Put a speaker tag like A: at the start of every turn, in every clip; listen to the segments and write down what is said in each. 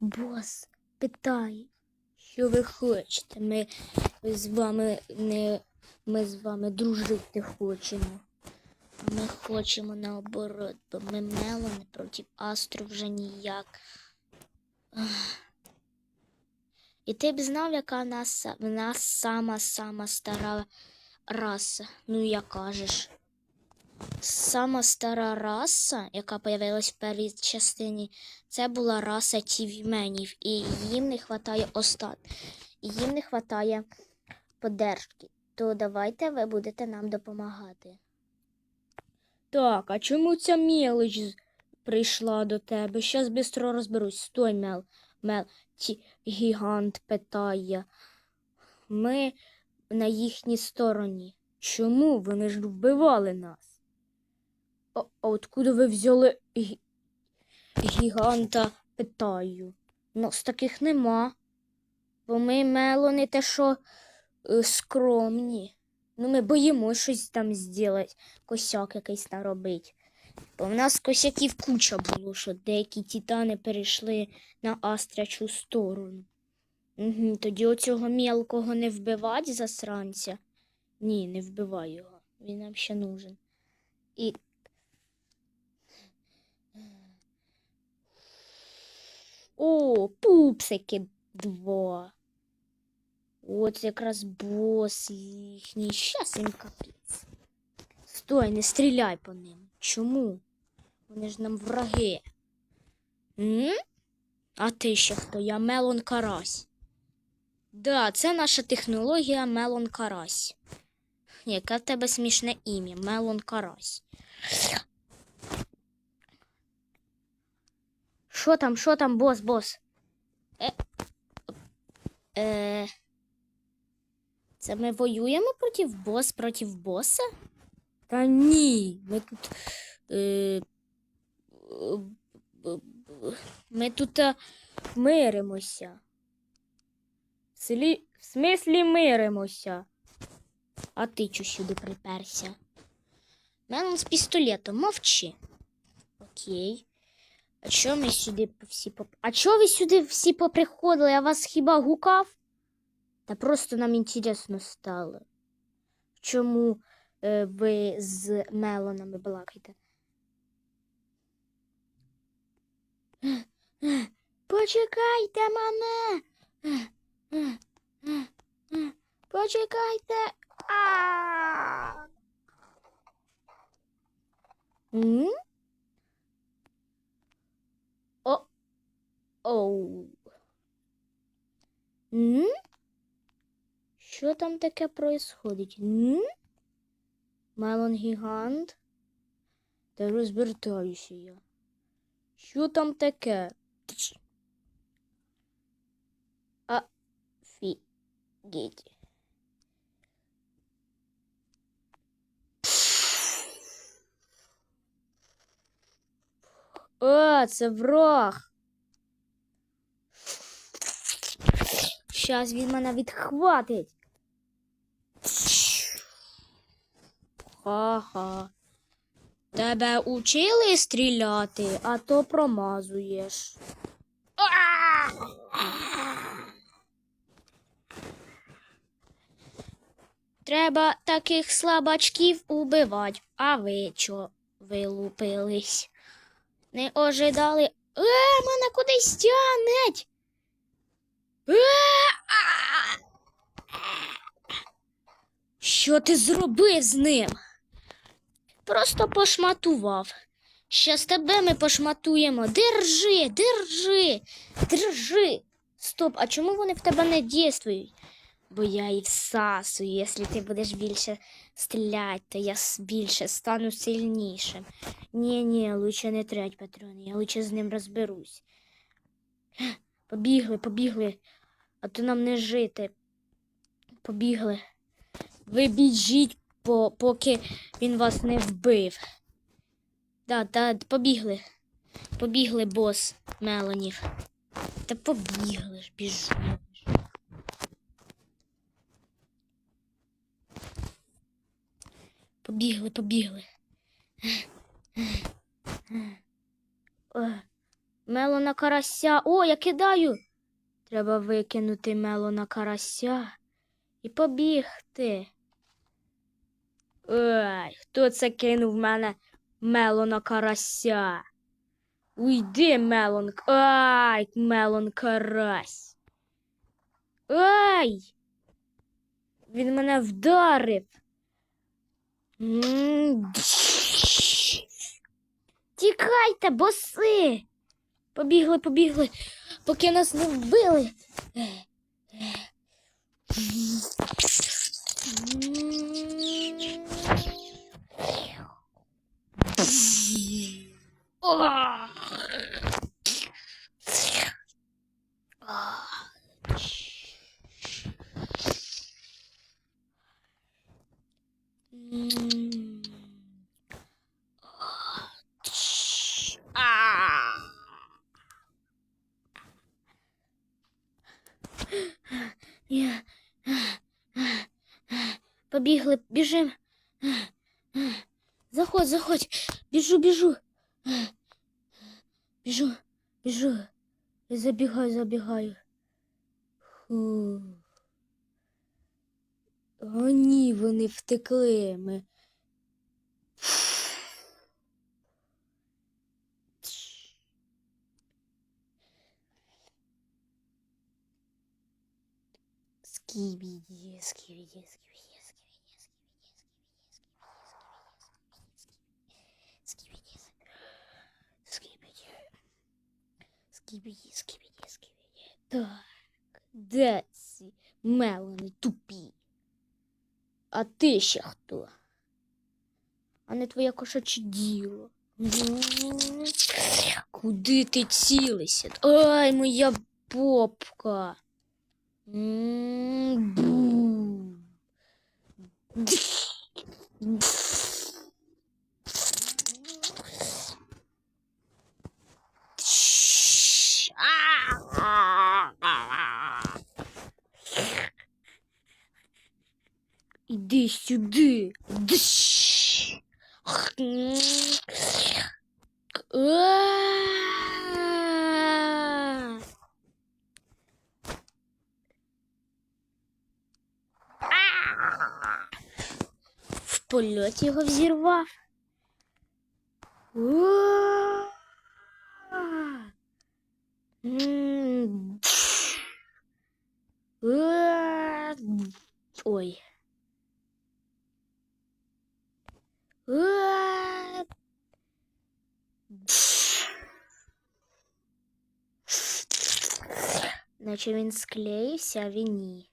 A: Бос питає, що ви хочете. Ми з вами не ми з вами дружити хочемо. Ми хочемо наоборот, бо ми Мелони проти Астру вже ніяк. І ти б знав, яка в нас, в нас сама-сама стара раса. Ну, як кажеш. Сама стара раса, яка появилась в першій частині, це була раса тівменів, і їм не вистачає остат. Їм не вистачає подержки. То давайте ви будете нам допомагати. Так, а чому ця мелоч прийшла до тебе? Щас бистро розберусь. Стой, Мел. Мел, ті гігант питає. Ми на їхній стороні. Чому? Вони ж вбивали нас. А, откуда ви взяли гіганта? Питаю. Нас таких нема. Бо ми мелони те, що е, скромні. Ну, ми боїмось щось там зробити, косяк якийсь наробити. Бо в нас косяків куча було, що деякі титани перейшли на астрячу сторону. Угу, тоді оцього мілкого не вбивать засранця. Ні, не вбивай його. Він нам ще нужен. І. О, пупсики два. От якраз бос їхній. Щас їм капець. Стой, не стріляй по ним. Чому? Вони ж нам враги. М? А ти ще хто? Я Мелон Карась. Да, це наша технологія Мелон Карась. Яке в тебе смішне ім'я? Мелон Карась. Що там, що там, бос, бос? Е, е, це ми воюємо проти бос проти боса? Та ні, ми тут. Е, ми тут е, миримося. В, селі, в смислі миримося. А ти чо сюди приперся? Мелон з пістолетом, мовчи. Окей. А чого ми сюди всі поп... А чого ви сюди всі поприходили? Я вас хіба гукав? Та просто нам інтересно стало. Чому е, ви з мелонами балакаєте? Почекайте мене. Почекайте. А! М? О. Оу. М? Що там таке происходить? М? Мелон гігант? Та розвертаюся я. Що там таке? Тч. А фігеть. О, це враг. Щас він мене відхватить. Ха-ха. Тебе учили стріляти, а то промазуєш. Треба таких слабачків убивати. А ви чо вилупились? Не ожидали. Е, мене кудись тянеть. Е! Що ти зробив з ним? Просто пошматував. Щас тебе ми пошматуємо. Держи, держи, держи. Стоп, а чому вони в тебе не дійствують? Бо я і всасую. Якщо ти будеш більше стріляти, то я більше стану сильнішим. Ні, ні, лучше не трать патрони, я лучше з ним розберусь. Побігли, побігли, а то нам не жити. Побігли. Ви біжіть, по, поки він вас не вбив. Да, да, побігли. Побігли, бос Мелонів. Та побігли ж, біжу. Побігли, побігли. Мелона карася. О, я кидаю. Треба викинути мелона карася і побігти. Ой, хто це кинув в мене мелона карася? Уйди, мелон. Ай, мелон карась. Ай! Він мене вдарив. Тікайте, боси. Побігли, побігли, поки нас не вбили. Ah. Побігли, біжим. Заходь, заходь. Біжу, біжу. Біжу, біжу. Я забігаю, забігаю. Фу. О, ні, вони втекли. Ми... Скибиди, скибиди, скибиди, скибиди, скибиди, скибиди, скибиди, скибиди, скибиди, скибиди. Так, де ці мелони тупі? А ти ще хто? А не твоє кошаче діло. Куди ти цілися? Ай, моя попка. Бу. Іди сюди. Дш. А. В польоті його взірвав. Э. Ой. Э. Наче він склеївся, він ні.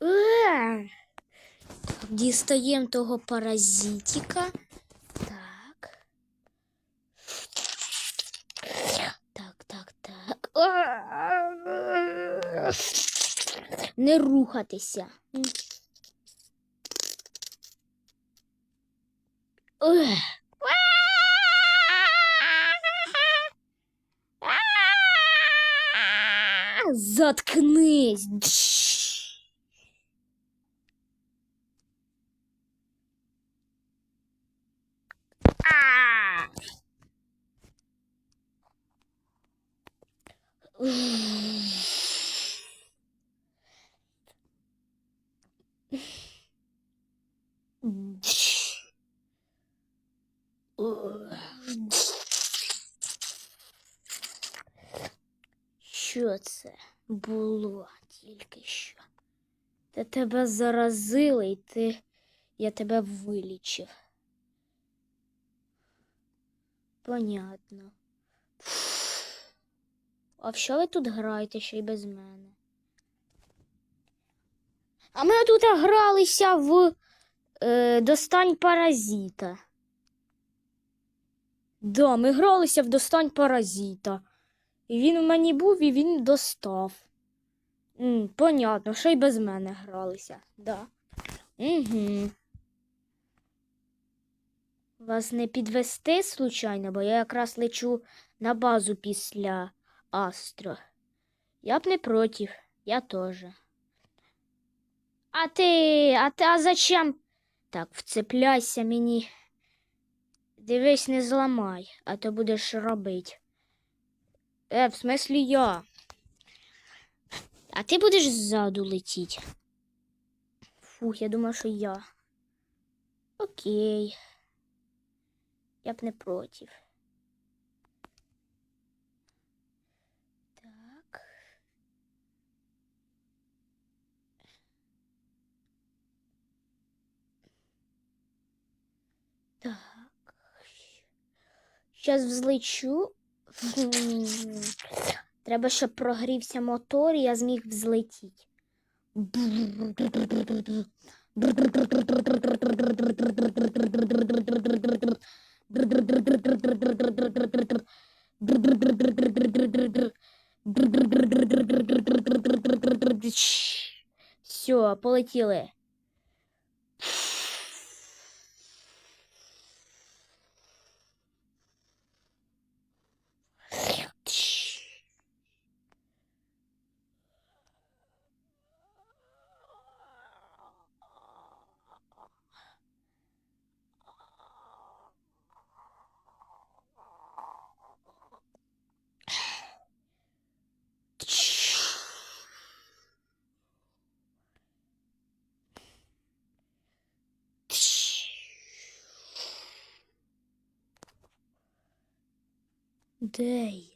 A: Э. Дістаємо того паразитика. Не рухатися. Заткнись. Дш. А! Що це було тільки що? Та тебе заразили, і ти... я тебе вилічив. Понятно. А в що ви тут граєте ще й без мене? А ми тут гралися в е, Достань паразита. Да, ми гралися в Достань паразита. Він у мені був, і він достав. М, понятно, ще й без мене гралися. Да. Угу. Вас не підвести случайно, бо я якраз лечу на базу після Астро. Я б не проти, я теж. А ти, а ти, а зачем? Так, вцепляйся мені Дивись, не зламай, а то будеш робити. Е, в смислі я. А ти будеш ззаду летіти. Фух, я думав, що я. Окей. Я б не проти. Так. Так. Зараз взлечу. Треба, щоб прогрівся мотор, і я зміг взлетіти. Все, полетіли. Де я?